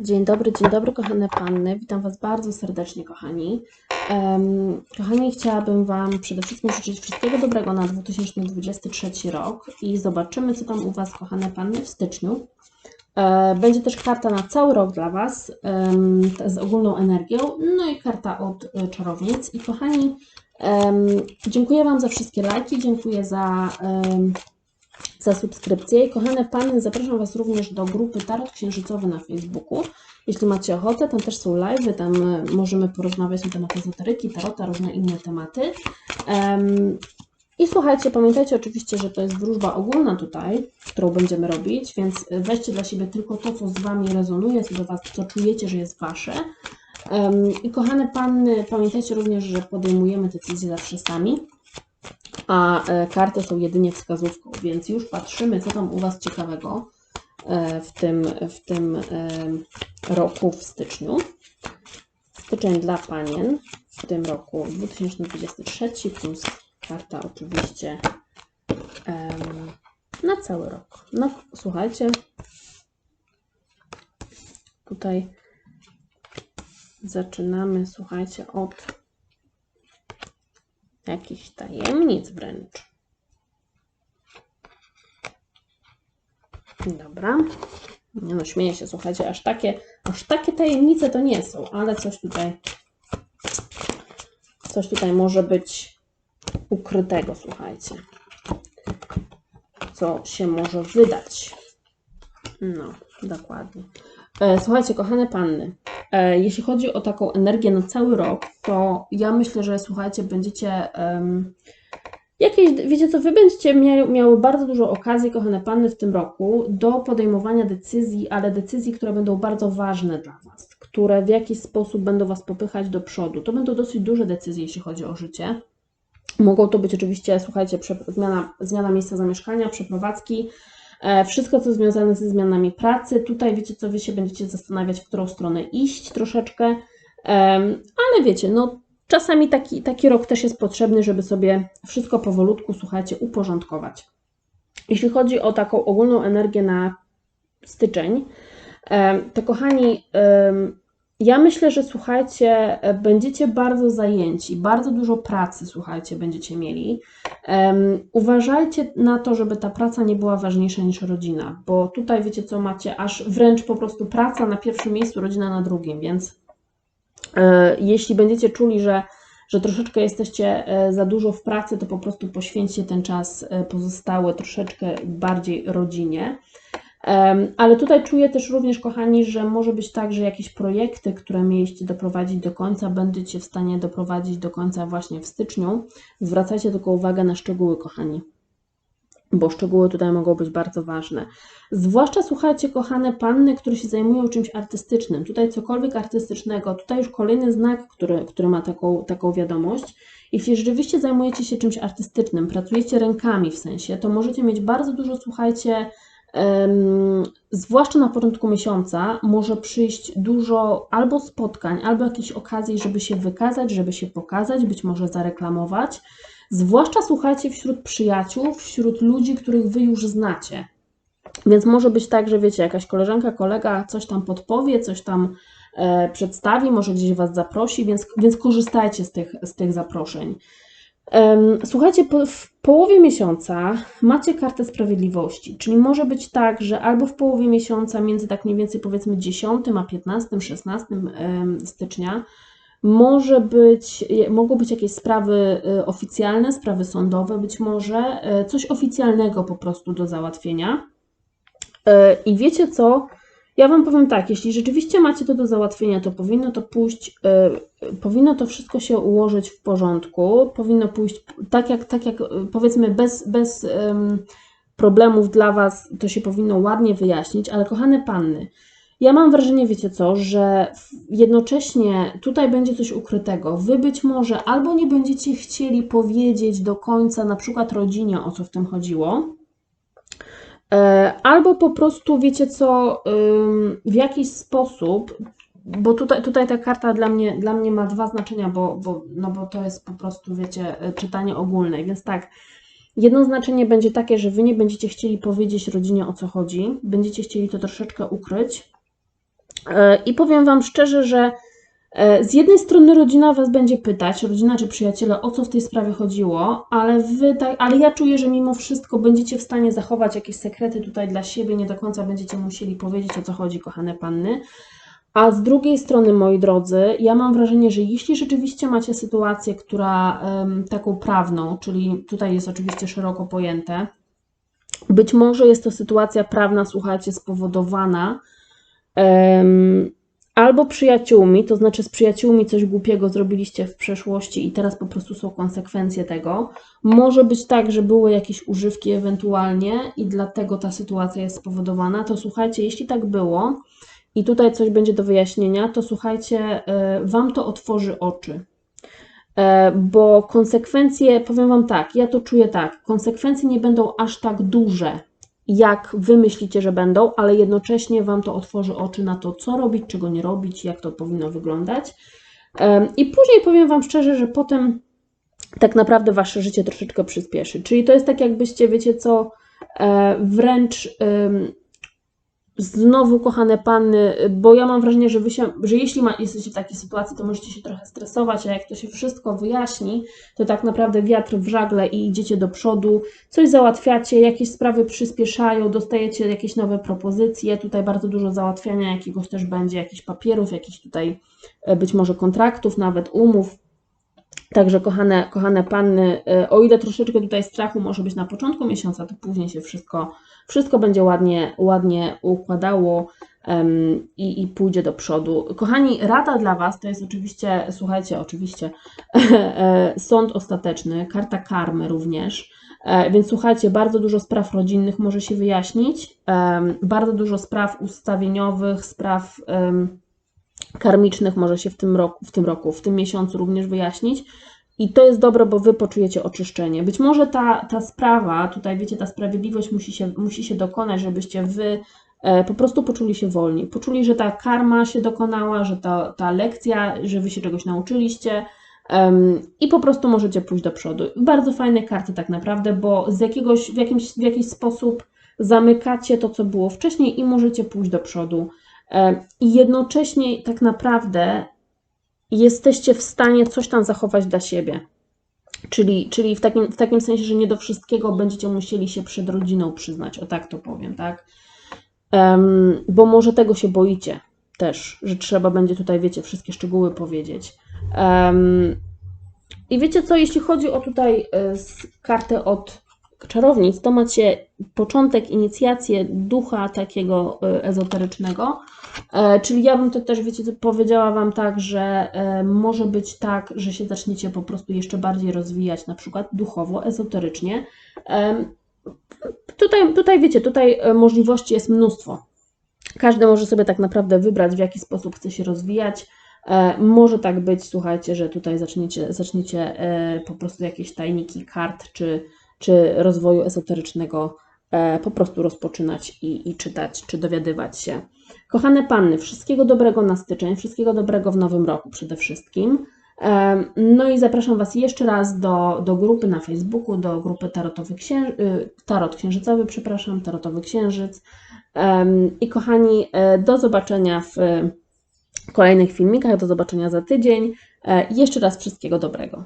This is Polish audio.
Dzień dobry, dzień dobry, kochane panny. Witam Was bardzo serdecznie, kochani. Em, kochani, chciałabym Wam przede wszystkim życzyć wszystkiego dobrego na 2023 rok i zobaczymy, co tam u Was, kochane panny, w styczniu. E, będzie też karta na cały rok dla Was em, z ogólną energią, no i karta od e, czarownic. I kochani, em, dziękuję Wam za wszystkie lajki, dziękuję za. em, za subskrypcję. Kochane Panny, zapraszam Was również do grupy Tarot Księżycowy na Facebooku. Jeśli macie ochotę, tam też są live'y, tam e, możemy porozmawiać na temat ezoteryki, tarota, różne inne tematy. Em, I słuchajcie, pamiętajcie oczywiście, że to jest wróżba ogólna tutaj, którą będziemy robić, więc weźcie dla siebie tylko to, co z Wami rezonuje, co do Was, co czujecie, że jest Wasze. Em, I kochane Panny, pamiętajcie również, że podejmujemy decyzje zawsze sami a e, karty są jedynie wskazówką, więc już patrzymy, co tam u Was ciekawego e, w tym, w tym roku w styczniu. Styczeń dla panien w tym roku 2023 plus karta oczywiście na cały rok. No słuchajcie, tutaj zaczynamy, słuchajcie, od jakichś tajemnic wręcz. Dobra. No, śmieję się, słuchajcie, aż takie, aż takie tajemnice to nie są, ale coś tutaj, coś tutaj może być ukrytego, słuchajcie. Co się może wydać. No, dokładnie. E, Słuchajcie, kochane panny, e, jeśli chodzi o taką energię na cały rok, to ja myślę, że słuchajcie, będziecie em, jakieś, wiecie co, wy będziecie mia- miały bardzo dużo okazji, kochane panny, w tym roku do podejmowania decyzji, ale decyzji, które będą bardzo ważne dla was, które w jakiś sposób będą was popychać do przodu. To będą dosyć duże decyzje, jeśli chodzi o życie. Mogą to być oczywiście, słuchajcie, zmiana, zmiana miejsca zamieszkania, przeprowadzki, E, Wszystko, co związane ze zmianami pracy. Tutaj wiecie, co wy się będziecie zastanawiać, w którą stronę iść troszeczkę. Ale wiecie, no czasami taki, taki rok też jest potrzebny, żeby sobie wszystko powolutku, słuchajcie, uporządkować. Jeśli chodzi o taką ogólną energię na styczeń, to kochani, ja myślę, że słuchajcie, będziecie bardzo zajęci, bardzo dużo pracy, słuchajcie, będziecie mieli. Uważajcie na to, żeby ta praca nie była ważniejsza niż rodzina, bo tutaj wiecie co macie, aż wręcz po prostu praca na pierwszym miejscu, rodzina na drugim, więc jeśli będziecie czuli, że, że troszeczkę jesteście e, za dużo w pracy, to po prostu poświęćcie ten czas e, pozostały troszeczkę bardziej rodzinie. Ale tutaj czuję też również, kochani, że może być tak, że jakieś projekty, które mieliście doprowadzić do końca, będziecie w stanie doprowadzić do końca właśnie w styczniu. Zwracajcie tylko uwagę na szczegóły, kochani, bo szczegóły tutaj mogą być bardzo ważne. Zwłaszcza słuchajcie, kochane panny, które się zajmują czymś artystycznym. Tutaj cokolwiek artystycznego, tutaj już kolejny znak, który, który ma taką, taką wiadomość. Jeśli rzeczywiście zajmujecie się czymś artystycznym, pracujecie rękami w sensie, to możecie mieć bardzo dużo, słuchajcie, Em, zwłaszcza na początku miesiąca może przyjść dużo albo spotkań, albo jakichś okazji, żeby się wykazać, żeby się pokazać, być może zareklamować. Zwłaszcza słuchajcie wśród przyjaciół, wśród ludzi, których wy już znacie. Więc może być tak, że wiecie, jakaś koleżanka, kolega coś tam podpowie, coś tam e, przedstawi, może gdzieś was zaprosi, więc, więc korzystajcie z tych, z tych zaproszeń. Słuchajcie, w połowie miesiąca macie kartę sprawiedliwości, czyli może być tak, że albo w połowie miesiąca, między tak mniej więcej powiedzmy 10 a 15, 16 em, stycznia, może być, mogą być jakieś sprawy y, oficjalne, sprawy sądowe, być może y, coś oficjalnego po prostu do załatwienia. Y, I wiecie co? Ja Wam powiem tak, jeśli rzeczywiście macie to do załatwienia, to powinno to pójść, powinno to wszystko się ułożyć w porządku, powinno pójść tak jak, tak jak powiedzmy bez, bez problemów dla Was, to się powinno ładnie wyjaśnić, ale kochane panny, ja mam wrażenie, wiecie co, że jednocześnie tutaj będzie coś ukrytego. Wy być może albo nie będziecie chcieli powiedzieć do końca, na przykład rodzinie, o co w tym chodziło, E, Albo po prostu wiecie co, w jakiś sposób, bo tutaj, tutaj ta karta dla mnie, dla mnie ma dwa znaczenia, bo, bo, no bo to jest po prostu, wiecie, e, czytanie ogólne. Więc tak, jedno znaczenie będzie takie, że wy nie będziecie chcieli powiedzieć rodzinie o co chodzi, będziecie chcieli to troszeczkę ukryć. E, I powiem Wam szczerze, że e, z jednej strony rodzina Was będzie pytać, rodzina czy przyjaciele, o co w tej sprawie chodziło, ale, wy, tak, ale ja czuję, że mimo wszystko będziecie w stanie zachować jakieś sekrety tutaj dla siebie, nie do końca będziecie musieli powiedzieć, o co chodzi, kochane panny. A z drugiej strony, moi drodzy, ja mam wrażenie, że jeśli rzeczywiście macie sytuację, która taką prawną, czyli tutaj jest oczywiście szeroko pojęte, być może jest to sytuacja prawna, słuchajcie, spowodowana albo przyjaciółmi, to znaczy z przyjaciółmi coś głupiego zrobiliście w przeszłości i teraz po prostu są konsekwencje tego. Może być tak, że były jakieś używki ewentualnie i dlatego ta sytuacja jest spowodowana. To słuchajcie, jeśli tak było, i tutaj coś będzie do wyjaśnienia, to słuchajcie, y, Wam to otworzy oczy. E, Bo konsekwencje, powiem Wam tak, ja to czuję tak, konsekwencje nie będą aż tak duże, jak Wy myślicie, że będą, ale jednocześnie Wam to otworzy oczy na to, co robić, czego nie robić, jak to powinno wyglądać. I później powiem Wam szczerze, że potem tak naprawdę Wasze życie troszeczkę przyspieszy. Czyli to jest tak, jakbyście, wiecie co, e, wręcz Znowu, kochane panny, bo ja mam wrażenie, że, wy się, że jeśli ma, jesteście w takiej sytuacji, to możecie się trochę stresować, a jak to się wszystko wyjaśni, to tak naprawdę wiatr w żagle i idziecie do przodu, coś załatwiacie, jakieś sprawy przyspieszają, dostajecie jakieś nowe propozycje, tutaj bardzo dużo załatwiania jakiegoś też będzie, jakichś papierów, jakichś tutaj e, być może kontraktów, nawet umów. Także kochane, kochane panny, e, o ile troszeczkę tutaj strachu może być na początku miesiąca, to później się wszystko wszystko będzie ładnie, ładnie układało em, i, i pójdzie do przodu. Kochani, rada dla Was to jest oczywiście, słuchajcie, oczywiście, e, sąd ostateczny, karta karmy również. E, Więc słuchajcie, bardzo dużo spraw rodzinnych może się wyjaśnić, em, bardzo dużo spraw ustawieniowych, spraw em, karmicznych może się w tym roku, w tym roku, w tym miesiącu również wyjaśnić. I to jest dobre, bo wy poczujecie oczyszczenie. Być może ta, ta sprawa, tutaj wiecie, ta sprawiedliwość musi się, musi się dokonać, żebyście wy e, po prostu poczuli się wolni. Poczuli, że ta karma się dokonała, że ta, ta lekcja, że wy się czegoś nauczyliście em, i po prostu możecie pójść do przodu. Bardzo fajne karty tak naprawdę, bo z jakiegoś, w, jakimś, w jakiś sposób zamykacie to, co było wcześniej i możecie pójść do przodu. Em, I jednocześnie tak naprawdę jesteście w stanie coś tam zachować dla siebie. Czyli, czyli w, takim, w takim sensie, że nie do wszystkiego będziecie musieli się przed rodziną przyznać, o tak to powiem, tak? Em, bo może tego się boicie też, że trzeba będzie tutaj, wiecie, wszystkie szczegóły powiedzieć. Em, I wiecie co, jeśli chodzi o tutaj y, kartę od czarownic, to macie początek, inicjację ducha takiego y, ezoterycznego, E, Czyli ja bym to też, wiecie, powiedziała Wam tak, że e, może być tak, że się zaczniecie po prostu jeszcze bardziej rozwijać, na przykład duchowo, ezoterycznie. Tutaj, tutaj wiecie, tutaj e, możliwości jest mnóstwo. Każdy może sobie tak naprawdę wybrać, w jaki sposób chce się rozwijać. Może tak być, słuchajcie, że tutaj zaczniecie, zaczniecie po prostu jakieś tajniki kart czy, czy rozwoju esoterycznego e, po prostu rozpoczynać i, i czytać, czy dowiadywać się. Kochane panny, wszystkiego dobrego na styczeń, wszystkiego dobrego w nowym roku przede wszystkim. Em, No i zapraszam Was jeszcze raz do, do grupy na Facebooku, do grupy Tarotowy Księ... y, Tarot Księżycowy, przepraszam, Tarotowy Księżyc. Em, I kochani, e, do zobaczenia w kolejnych filmikach, do zobaczenia za tydzień. E, Jeszcze raz wszystkiego dobrego.